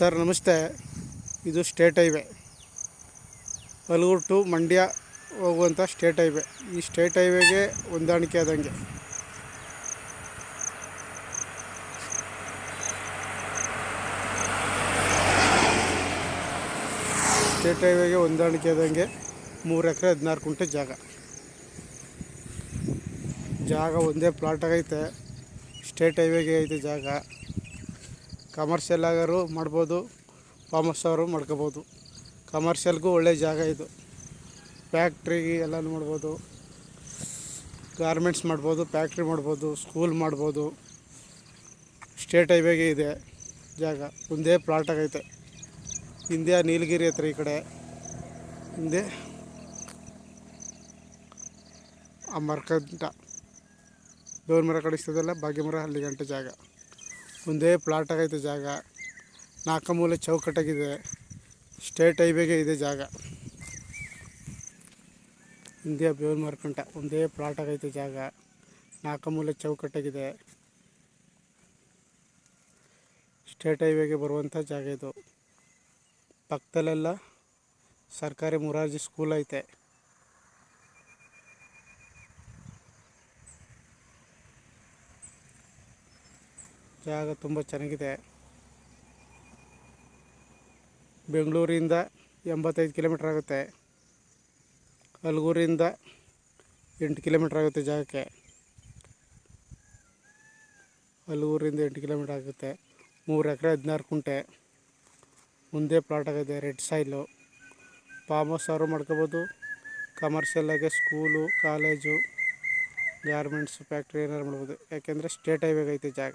Sir, ನಮಸ್ತೆ. ಇದು state highway. Halaguru to Mandya ಹೋಗುವಂಥ ಸ್ಟೇಟ್ ಹೈವೇ. ಈ ಸ್ಟೇಟ್ ಹೈವೇಗೆ ಹೊಂದಾಣಿಕೆ ಆದಂಗೆ. ಸ್ಟೇಟ್ ಹೈವೇಗೆ ಹೊಂದಾಣಿಕೆ ಆದಂಗೆ ಮೂರು ಎಕರೆ ಹದಿನಾರು ಕುಂಟೆ ಜಾಗ. ಜಾಗ ಒಂದೇ ಪ್ಲಾಟ್ ಆಗೈತೆ. ಸ್ಟೇಟ್ ಹೈವೇಗೆ ಐತೆ ಜಾಗ. ಕಮರ್ಷಿಯಲ್ ಆಗೋರು ಮಾಡ್ಬೋದು ಫಾರ್ಮ್ ಅವರು ಮಾಡ್ಕೋಬೋದು. ಕಮರ್ಷಿಯಲ್ಗೂ ಒಳ್ಳೆ ಜಾಗ ಇದು. ಫ್ಯಾಕ್ಟ್ರಿಗೆ ಎಲ್ಲನೂ ಮಾಡ್ಬೋದು. ಗಾರ್ಮೆಂಟ್ಸ್ ಮಾಡ್ಬೋದು ಫ್ಯಾಕ್ಟ್ರಿ ಮಾಡ್ಬೋದು ಸ್ಕೂಲ್ ಮಾಡ್ಬೋದು. ಸ್ಟೇಟ್ ಹೈವೇಗೆ ಇದೆ ಜಾಗ. ಒಂದೇ ಪ್ಲಾಟ್ ಆಗೈತೆ. ಹಿಂದೆ ನೀಲಗಿರಿ ಹತ್ರ ಈ ಕಡೆ. ಹಿಂದೆ ಆ ಮರಕಂಟ ದೇವ್ರ ಮರ ಕಡಿಸ್ತದಲ್ಲ ಭಾಗ್ಯಮರ ಅಲ್ಲಿ ಗಂಟೆ ಜಾಗ. ಒಂದೇ ಪ್ಲಾಟ್ ಆಗೈತೆ ಜಾಗ. ನಾಲ್ಕು ಮೂಲೆ ಚೌಕಟ್ಟಾಗಿದೆ. ಸ್ಟೇಟ್ ಹೈವೇಗೆ ಇದೆ ಜಾಗ. ಇಂಡಿಯಾ ಬೇವನ್ ಮಾರ್ಕಂಟ ಒಂದೇ ಪ್ಲಾಟ್ ಆಗೈತೆ ಜಾಗ. ನಾಲ್ಕು ಮೂಲೆ ಚೌಕಟ್ಟಾಗಿದೆ. ಸ್ಟೇಟ್ ಹೈವೇಗೆ ಬರುವಂಥ ಜಾಗ ಇದು. ಪಕ್ಕದಲ್ಲೆಲ್ಲ ಸರ್ಕಾರಿ ಮುರಾರ್ಜಿ ಸ್ಕೂಲ್ ಐತೆ. ಜಾಗ ತುಂಬ ಚೆನ್ನಾಗಿದೆ. ಬೆಂಗಳೂರಿಂದ ಎಂಬತ್ತೈದು ಕಿಲೋಮೀಟ್ರ್ ಆಗುತ್ತೆ. ಅಲ್ಗೂರಿಂದ ಎಂಟು ಕಿಲೋಮೀಟ್ರ್ ಆಗುತ್ತೆ ಜಾಗಕ್ಕೆ. ಅಲ್ಗೂರಿಂದ ಎಂಟು ಕಿಲೋಮೀಟ್ರ್ ಆಗುತ್ತೆ. ಮೂರು ಎಕರೆ ಹದಿನಾರು ಕುಂಟೆ. ಮುಂದೆ ಪ್ಲಾಟ್ ಆಗಿದೆ ರೆಡ್ ಸಾಯಿಲು ಫಾರ್ಮ್ ಹೌಸ್ ಅವರು ಮಾಡ್ಕೋಬೋದು. ಕಮರ್ಷಿಯಲ್ಲಾಗೆ ಸ್ಕೂಲು ಕಾಲೇಜು ಗಾರ್ಮೆಂಟ್ಸ್ ಫ್ಯಾಕ್ಟ್ರಿ ಏನಾದ್ರು ಮಾಡ್ಬೋದು. ಯಾಕೆಂದರೆ ಸ್ಟೇಟ್ ಹೈವೇಗೈತೆ ಜಾಗ.